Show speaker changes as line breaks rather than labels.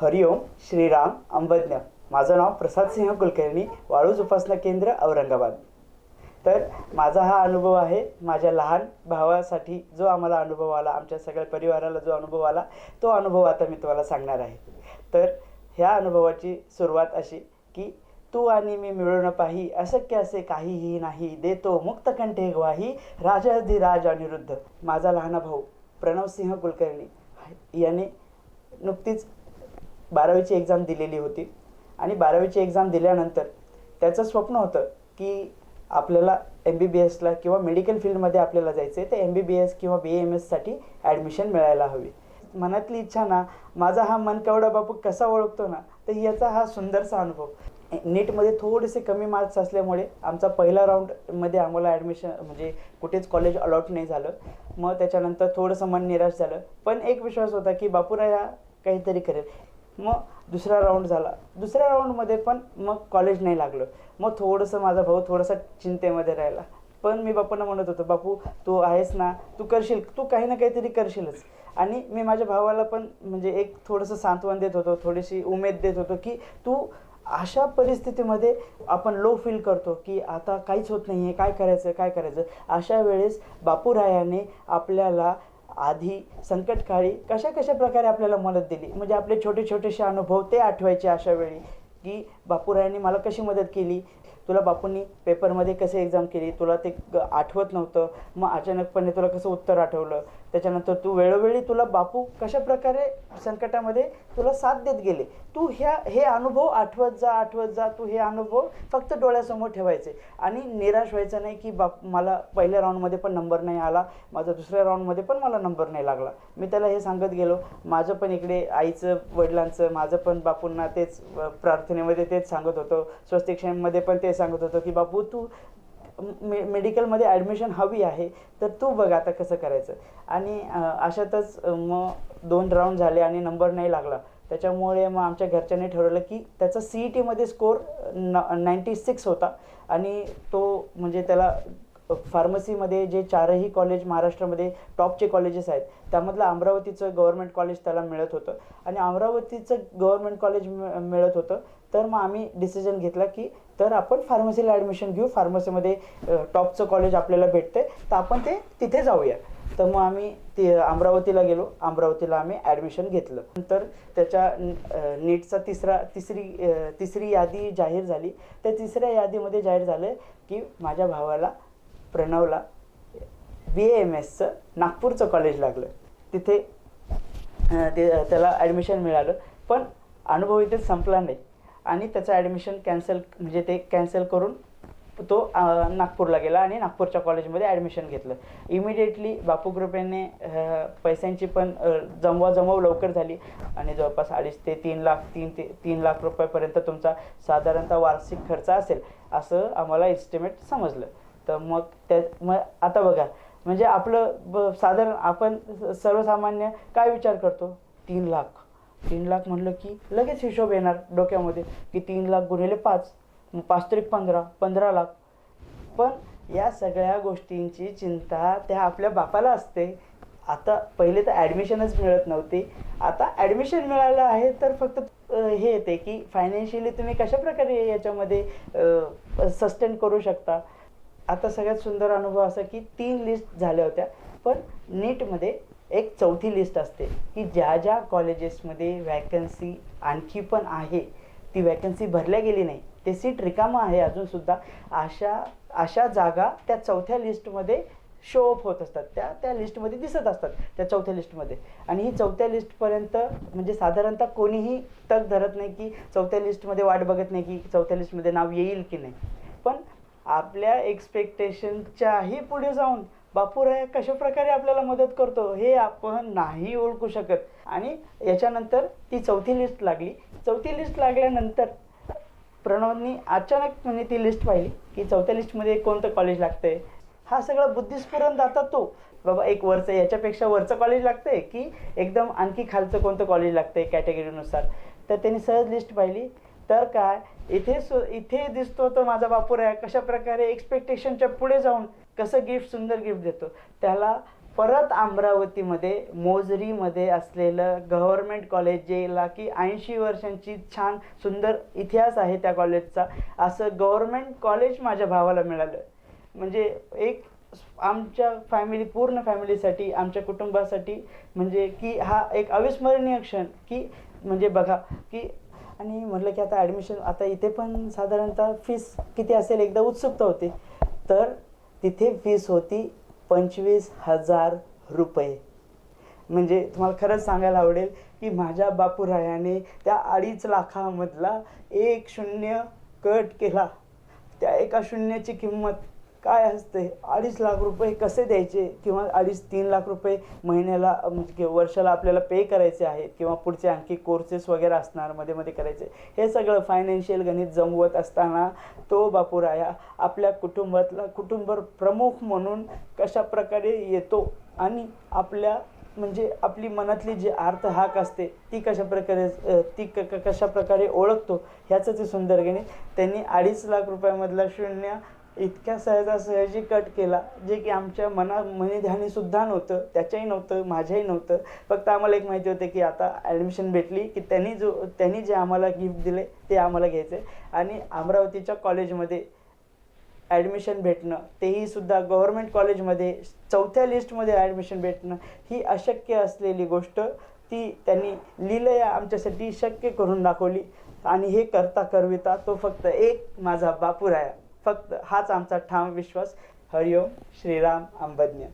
हरिओम श्रीराम अंबज्ञ. माझं नाव प्रसाद सिंह कुलकर्णी वाळूज उपासना केंद्र औरंगाबाद. तर माझा हा अनुभव आहे माझ्या लहान भावासाठी जो आम्हाला अनुभव आला आमच्या सगळ्या परिवाराला जो अनुभव आला तो अनुभव आता मी तुम्हाला सांगणार आहे. तर ह्या अनुभवाची सुरुवात अशी की तू आणि मी मिळून पाही अशक्य असे काहीही नाही देतो मुक्तकंठे ग्वाही राजाधिराज अनिरुद्ध माझा लहाना भाऊ प्रणवसिंह कुलकर्णी याने नुकतीच बारावीची एक्झाम दिलेली होती. आणि बारावीची एक्झाम दिल्यानंतर त्याचं स्वप्न होतं की आपल्याला एम बी बी एसला किंवा मेडिकल फील्डमध्ये आपल्याला जायचं आहे तर एम बी बी एस किंवा बी एम एससाठी ॲडमिशन मिळायला हवी. मनातली इच्छा ना माझा हा मनकवडा बापू कसा ओळखतो ना तर याचा हा सुंदरसा अनुभव. नीटमध्ये थोडेसे कमी मार्क्स असल्यामुळे आमचा पहिला राऊंडमध्ये आम्हाला ॲडमिशन म्हणजे कुठेच कॉलेज अलॉट नाही झालं. मग त्याच्यानंतर थोडंसं मन निराश झालं. पण एक विश्वास होता की बापूराया काहीतरी करेल. मग दुसरा राऊंड झाला. दुसऱ्या राऊंडमध्ये पण मग कॉलेज नाही लागलं. मग थोडंसं माझा भाऊ थोडासा चिंतेमध्ये राहिला. पण मी बापूंना म्हणत होतो बापू तू आहेस ना तू करशील तू काही ना काहीतरी करशीलच. आणि मी माझ्या भावाला पण म्हणजे एक थोडंसं सांत्वन देत होतो थोडीशी उमेद देत होतो की तू अशा परिस्थितीमध्ये आपण लो फील करतो की आता काहीच होत नाही आहे काय करायचं काय करायचं? अशा वेळेस बापूरायाने आपल्याला आधी संकटकाळी कशा कशा प्रकारे आपल्याला मदत दिली? म्हणजे आपले छोटे छोटेसे अनुभव ते आठवायचे अशा वेळी की बापूरायांनी मला कशी मदत केली? तुला बापूंनी पेपरमध्ये कसे एक्झाम केली? तुला ते आठवत नव्हतं. मग अचानकपणे तुला कसं उत्तर आठवलं? त्याच्यानंतर तू वेळोवेळी तुला बापू कशा प्रकारे संकटामध्ये तुला साथ देत गेले? तू ह्या हे अनुभव आठवत जा आठवत जा. तू हे अनुभव फक्त डोळ्यासमोर ठेवायचे. आणि निराश व्हायचं नाही की बाप मला पहिल्या राऊंडमध्ये पण नंबर नाही आला. माझा दुसऱ्या राऊंडमध्ये पण मला नंबर नाही लागला. मी त्याला हे सांगत गेलो. माझं पण इकडे आईचं वडिलांचं माझं पण बापूंना तेच प्रार्थनेमध्ये तेच सांगत होतो. स्वस्तिक्षेममध्ये पण तेच सांगत होतो की बाबू तू मे मेडिकलमध्ये ॲडमिशन हवी आहे तर तू बघ आता कसं करायचं. आणि अशातच मग दोन राऊंड झाले आणि नंबर नाही लागला. त्याच्यामुळे मग आमच्या घरच्यांनी ठरवलं की त्याचा सी ई टीमध्ये स्कोर न नाईंटी सिक्स होता. आणि तो म्हणजे त्याला फार्मसीमध्ये जे चारही कॉलेज महाराष्ट्रामध्ये टॉपचे कॉलेजेस आहेत त्यामधलं अमरावतीचं गव्हर्मेंट कॉलेज त्याला मिळत होतं. आणि अमरावतीचं गव्हर्मेंट कॉलेज मिळत होतं. तर मग आम्ही डिसिजन घेतला की तर आपण फार्मसीला ॲडमिशन घेऊ. फार्मसीमध्ये टॉपचं कॉलेज आपल्याला भेटते तर आपण ते तिथे जाऊया. तर मग आम्ही ते अमरावतीला गेलो. अमरावतीला आम्ही ॲडमिशन घेतलं. नंतर त्याच्या नीटचा तिसरा तिसरी तिसरी यादी जाहीर झाली. त्या तिसऱ्या यादीमध्ये जाहीर झालं की माझ्या भावाला प्रणवला बी एम एसचं नागपूरचं कॉलेज लागलं. तिथे ते त्याला ॲडमिशन मिळालं. पण अनुभव इथे संपला नाही. आणि त्याचं ॲडमिशन कॅन्सल म्हणजे ते कॅन्सल करून तो नागपूरला गेला आणि नागपूरच्या कॉलेजमध्ये ॲडमिशन घेतलं. इमिडिएटली बापू कृपेने पैशांची पण जमवा जमव लवकर झाली. आणि जवळपास अडीच ते तीन लाख तीन ते तीन लाख रुपयापर्यंत तुमचा साधारणतः वार्षिक खर्च असेल असं आम्हाला एस्टिमेट समजलं. तर मग त्या मग आता बघा म्हणजे आपलं ब साधारण आपण सर्वसामान्य काय विचार करतो? तीन लाख. तीन लाख म्हणलं की लगेच हिशोब येणार डोक्यामध्ये की तीन लाख गुणिले पाच पाच तरी पंधरा पंधरा लाख. पण या सगळ्या गोष्टींची चिंता त्या आपल्या बापाला असते. आता पहिले तर ॲडमिशनच मिळत नव्हती. आता ॲडमिशन मिळालं आहे तर फक्त हे येते की फायनान्शियली तुम्ही कशा प्रकारे याच्यामध्ये सस्टेन करू शकता? आता सगळ्यात सुंदर अनुभव असा की तीन लिस्ट झाल्या होत्या. पण नीटमध्ये एक चौथी लिस्ट असते की ज्या ज्या कॉलेजेसमध्ये वॅकन्सी आणखी पण आहे ती वॅकन्सी भरल्या गेली नाही ते सीट रिकामं आहे अजूनसुद्धा अशा अशा जागा त्या चौथ्या लिस्टमध्ये शो अप होत असतात. त्या त्या लिस्टमध्ये दिसत असतात त्या चौथ्या लिस्टमध्ये आणि ही चौथ्या लिस्टपर्यंत म्हणजे साधारणतः कोणीही तग धरत नाही की चौथ्या लिस्टमध्ये वाट बघत नाही की चौथ्या लिस्टमध्ये नाव येईल की नाही. पण आपल्या एक्सपेक्टेशनच्याही पुढे जाऊन बापूराय कशा प्रकारे आपल्याला मदत करतो हे आपण नाही ओळखू शकत. आणि याच्यानंतर ती चौथी लिस्ट लागली. चौथी लिस्ट लागल्यानंतर प्रणवनी अचानक म्हणजे ती लिस्ट पाहिली की चौथ्या लिस्टमध्ये कोणतं कॉलेज लागतंय? हा सगळा बुद्धिस्फुरण जातात तो. बाबा एक वरचं याच्यापेक्षा वरचं कॉलेज लागतंय की एकदम आणखी खालचं कोणतं कॉलेज लागतंय कॅटेगरीनुसार तर त्यांनी सहज लिस्ट पाहिली. तर काय? इथे सु इथे दिसतो तो माझा बापूर आहे कशा प्रकारे एक्सपेक्टेशनच्या पुढे जाऊन कसं गिफ्ट सुंदर गिफ्ट देतो? त्याला परत अमरावतीमध्ये मोजरीमध्ये असलेलं गव्हर्मेंट कॉलेज जेला की ऐंशी वर्षांची छान सुंदर इतिहास आहे त्या कॉलेजचा असं गव्हर्मेंट कॉलेज माझ्या भावाला मिळालं. म्हणजे एक आमच्या फॅमिली पूर्ण फॅमिलीसाठी आमच्या कुटुंबासाठी म्हणजे की हा एक अविस्मरणीय क्षण की म्हणजे बघा की आणि म्हटलं की आता ॲडमिशन आता इथे पण साधारणतः फीस किती असेल? एकदा उत्सुकता होती. तर तिथे फीस होती पंचवीस हजार रुपये. म्हणजे तुम्हाला खरंच सांगायला आवडेल की माझ्या बापूरायाने त्या अडीच लाखामधला एक शून्य कट केला. त्या एका शून्याची किंमत काय असते? अडीच लाख रुपये कसे द्यायचे? किंवा अडीच तीन लाख रुपये महिन्याला म्हणजे वर्षाला आपल्याला पे करायचे आहेत किंवा पुढचे आणखी कोर्सेस वगैरे असणार मध्ये मध्ये करायचे. हे सगळं फायनान्शियल गणित जमवत असताना तो बापूराया आपल्या कुटुंबातला कुटुंब प्रमुख म्हणून कशा प्रकारे येतो आणि आपल्या म्हणजे आपली मनातली जी अर्थ हाक असते ती कशा प्रकारे ती क क- कशा प्रकारे ओळखतो ह्याचं ते सुंदर गणित. त्यांनी अडीच लाख रुपयामधला शून्य इतक्या सहजासहजी कट केला जे की आमच्या मना मनी सुद्धा नव्हतं त्याच्याही नव्हतं माझ्याही नव्हतं. फक्त आम्हाला एक माहिती होते की आता ॲडमिशन भेटली की त्यांनी जो त्यांनी जे आम्हाला गिफ्ट दिले ते आम्हाला घ्यायचं. आहे आणि अमरावतीच्या कॉलेजमध्ये ॲडमिशन भेटणं तेही सुद्धा गव्हर्मेंट कॉलेजमध्ये चौथ्या लिस्टमध्ये ॲडमिशन भेटणं ही अशक्य असलेली गोष्ट ती त्यांनी लिलया आमच्यासाठी शक्य करून दाखवली. आणि हे करता करविता तो फक्त एक माझा बापूराया. फक्त हाच आमचा ठाम विश्वास. हरिओम श्रीराम अंबज्ञ.